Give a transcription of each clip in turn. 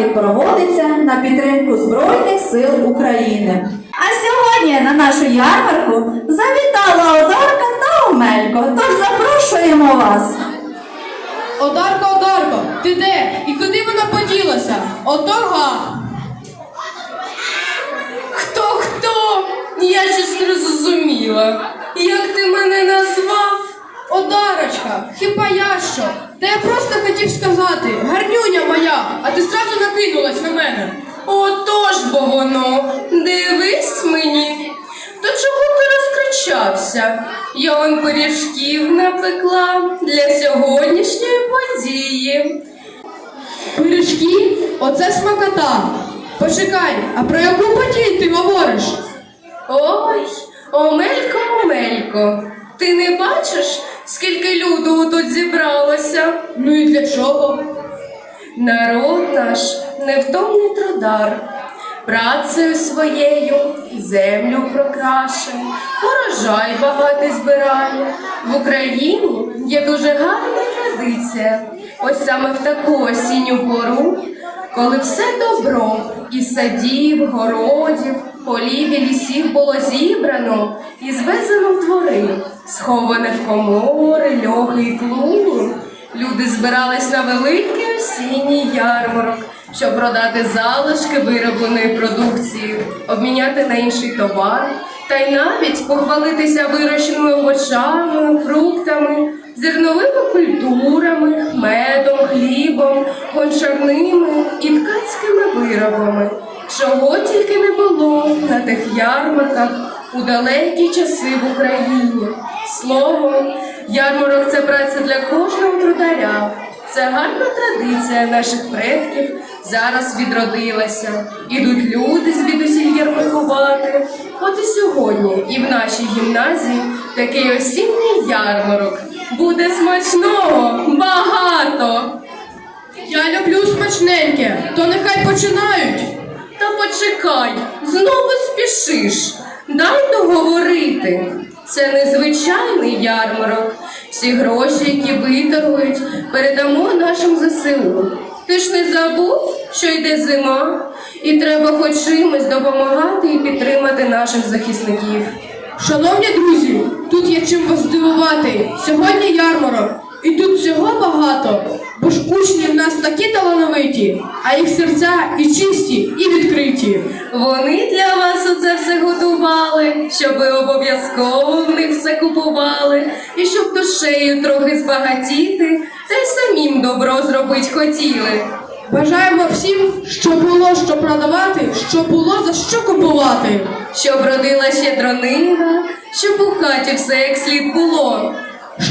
Захід проводиться на підтримку Збройних сил України. А сьогодні на нашу ярмарку завітала Одарка та Омелько. Тож запрошуємо вас. Одарко, Одарко, ти де? І куди вона поділася? Ото Одарочка, хіба я що? Та я просто хотів сказати, гарнюня моя, а ти зразу накинулась на мене. Отож бо воно, дивись мені. То чого ти розкричався? Я он пиріжків напекла для сьогоднішньої події. Пиріжки? Оце смакота. Почекай, а про яку подію ти говориш? Ой, Омелько, Омелько, ти не бачиш, скільки люду тут зібралося? Ну і для чого? Народ наш невтомний трудар, працею своєю землю прокрашує, урожай багатий збирає. В Україні є дуже гарна традиція. Ось саме в таку осінню пору, коли все добро із садів, городів, полів і лісів було зібрано і звезено в двори, сховане в комори, льохи і клуні. Люди збирались на великий осінній ярмарок, щоб продати залишки виробленої продукції, обміняти на інший товар, та й навіть похвалитися вирощеними овочами, фруктами, зерновими культурами, медом, хлібом, гончарними і ткацькими виробами. Чого тільки не було на тих ярмарках у далекі часи в Україні. Словом, ярмарок це праця для кожного трударя. Це гарна традиція наших предків зараз відродилася. Ідуть люди звідусіль ярмаркувати. От і сьогодні, і в нашій гімназії такий осінній ярмарок. Буде смачного, багато. Я люблю смачненьке, то нехай починають. Та почекай, знову спішиш. Дай договорити. Це незвичайний ярмарок. Всі гроші, які виторгують, передамо нашим ЗСУ. Ти ж не забув, що йде зима, і треба хоч чимось допомагати і підтримати наших захисників. Шановні друзі, тут є чим вас здивувати. Сьогодні ярмарок, і тут всього багато, бо ж учні такі талановиті, а їх серця і чисті, і відкриті. Вони для вас оце все готували, щоб ви обов'язково в них все купували, і щоб душею трохи збагатіти, та й самим добро зробить хотіли. Бажаємо всім, щоб було що продавати, щоб було за що купувати. Щоб родила щедронина, щоб у хаті все як слід було.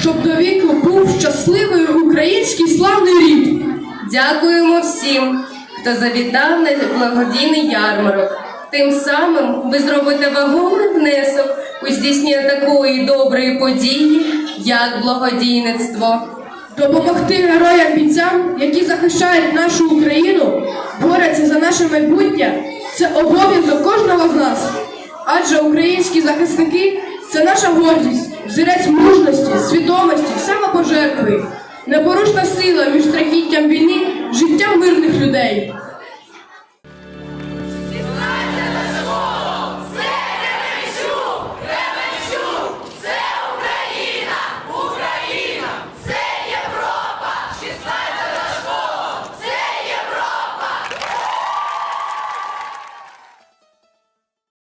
Щоб до віку був щасливий український славний рід. Дякуємо всім, хто завітав на благодійний ярмарок. Тим самим ви зробите вагомий внесок у здійснення такої доброї події, як благодійництво. Допомогти героям бійцям, які захищають нашу Україну, борються за наше майбутнє, це обов'язок кожного з нас. Адже українські захисники це наша гордість, взірець мужності, свідомості, самопожертви, непорушна сила між страхіттям війни, життям мирних людей.